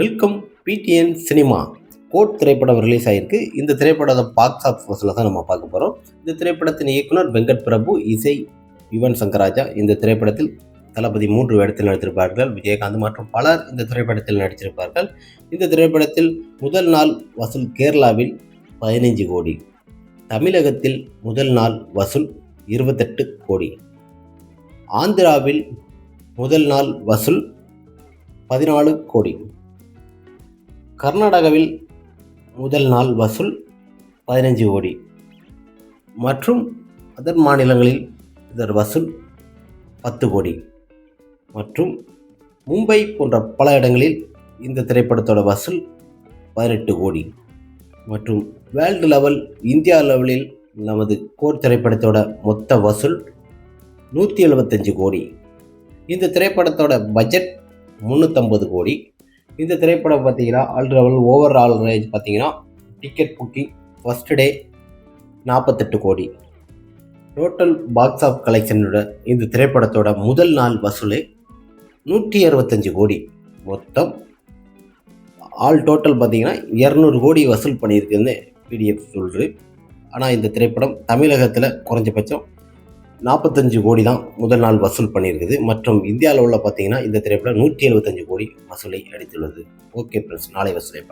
Welcome PTN cinema GOAT திரைப்படம் release ஆகிருக்கு இந்த திரைப்படத்தை பாக்ஸ் ஆஃபீஸில் தான் நம்ம பார்க்க போகிறோம் இந்த திரைப்படத்தின் இயக்குனர் வெங்கட் பிரபு இசை யுவன் சங்கராஜா. இந்த திரைப்படத்தில் தளபதி மூன்று வேடத்தில் நடித்திருப்பார்கள். விஜயகாந்த் மற்றும் பலர் இந்த திரைப்படத்தில் நடித்திருப்பார்கள். இந்த திரைப்படத்தில் முதல் நாள் வசூல் கேரளாவில் பதினைஞ்சு கோடி. தமிழகத்தில் முதல் நாள் வசூல் இருபத்தெட்டு கோடி. ஆந்திராவில் முதல் நாள் வசூல் பதினாலு கோடி. கர்நாடகாவில் முதல் நாள் வசூல் பதினஞ்சு கோடி. மற்றும் அதர் மாநிலங்களில் இதர் வசூல் பத்து கோடி. மற்றும் மும்பை போன்ற பல இடங்களில் இந்த திரைப்படத்தோட வசூல் பதினெட்டு கோடி. மற்றும் வேர்ல்டு லெவல் இந்தியா லெவலில் நமது கோர் திரைப்படத்தோட மொத்த வசூல் நூற்றி எழுபத்தஞ்சு கோடி. இந்த திரைப்படத்தோட பட்ஜெட் முந்நூற்றம்பது கோடி. இந்த திரைப்படம் பார்த்தீங்கன்னா ஆல் ஓவர் ஆல் ரேஞ்ச் பார்த்தீங்கன்னா டிக்கெட் புக்கிங் ஃபஸ்ட் டே நாற்பத்தெட்டு கோடி. டோட்டல் பாக்ஸ் ஆஃப் கலெக்ஷனோட இந்த திரைப்படத்தோட முதல் நாள் வசூல் நூற்றி அறுபத்தஞ்சு கோடி. மொத்தம் ஆல் டோட்டல் பார்த்தீங்கன்னா இரநூறு கோடி வசூல் பண்ணியிருக்குன்னு பிடிஎஃப் சொல்கிறது ஆனால் இந்த திரைப்படம் தமிழகத்தில் குறைஞ்சபட்சம் நாற்பத்தஞ்சு கோடி தான் முதல் நாள் வசூல் பண்ணியிருக்குது. மற்றும் இந்தியாவில் உள்ள பார்த்தீங்கன்னா இந்த திரைப்படம் நூற்றி எழுபத்தஞ்சு கோடி வசூலை அடித்துள்ளது ஓகே ஃப்ரெண்ட்ஸ் நாளை வசூலை